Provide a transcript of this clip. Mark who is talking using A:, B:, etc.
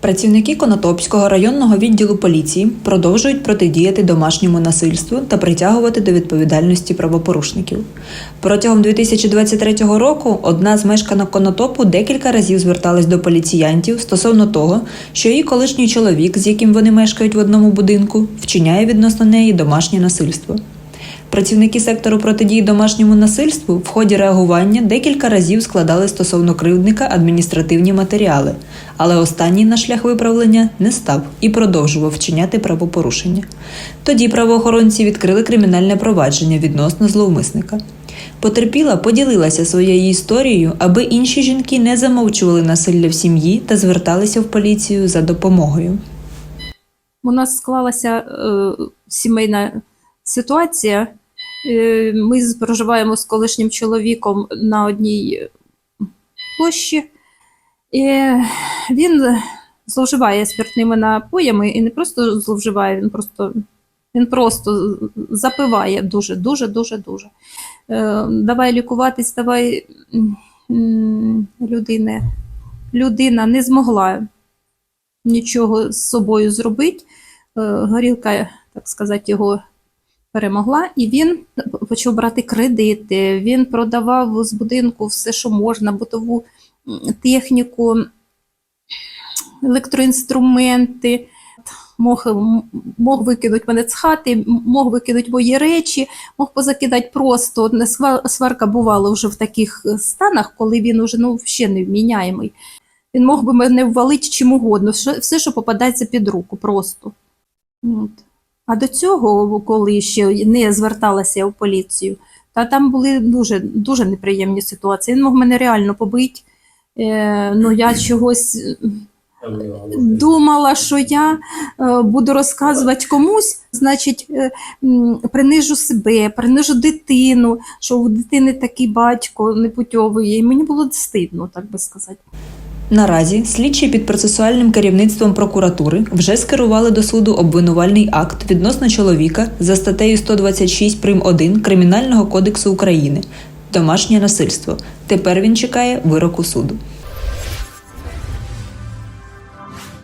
A: Працівники Конотопського районного відділу поліції продовжують протидіяти домашньому насильству та притягувати до відповідальності правопорушників. Протягом 2023 року одна з мешканок Конотопу декілька разів зверталась до поліціянтів стосовно того, що її колишній чоловік, з яким вони мешкають в одному будинку, вчиняє відносно неї домашнє насильство. Працівники сектору протидії домашньому насильству в ході реагування декілька разів складали стосовно кривдника адміністративні матеріали, але останній на шлях виправлення не став і продовжував вчиняти правопорушення. Тоді правоохоронці відкрили кримінальне провадження відносно зловмисника. Потерпіла поділилася своєю історією, аби інші жінки не замовчували насилля в сім'ї та зверталися в поліцію за допомогою.
B: У нас склалася е, сімейна ситуація. Е, ми проживаємо з колишнім чоловіком на одній площі. І він зловживає спиртними напоями і не просто зловживає, він просто, він просто запиває дуже, дуже, дуже, дуже. Е, давай лікуватись, давай людини. Людина не змогла нічого з собою зробити. Е, Горілка, так сказати, його перемогла, і він почав брати кредити. Він продавав з будинку все, що можна, бутову техніку, електроінструменти. Мог, мог викинути мене з хати, мог викинути мої речі, мог позакидати просто. Одна сварка бувала вже в таких е, станах, коли він уже ну, ще невміняємий. Він мог би мене ввалити чим угодно, все, що попадається під руку, просто. От. А до цього, коли ще не зверталася в поліцію, та там були дуже, дуже неприємні ситуації. Він мог мене реально побити. Е, ну, я чогось е, думала, що я е, буду розказувати комусь, значить, е, принижу себе, принижу дитину, що у дитини такий батько непутьовий. І мені було стидно, так би сказати.
A: Наразі слідчі під процесуальним керівництвом прокуратури вже скерували до суду обвинувальний акт відносно чоловіка за статтею 126 прим. 1 Кримінального кодексу України домашнє насильство. Тепер він чекає вироку суду.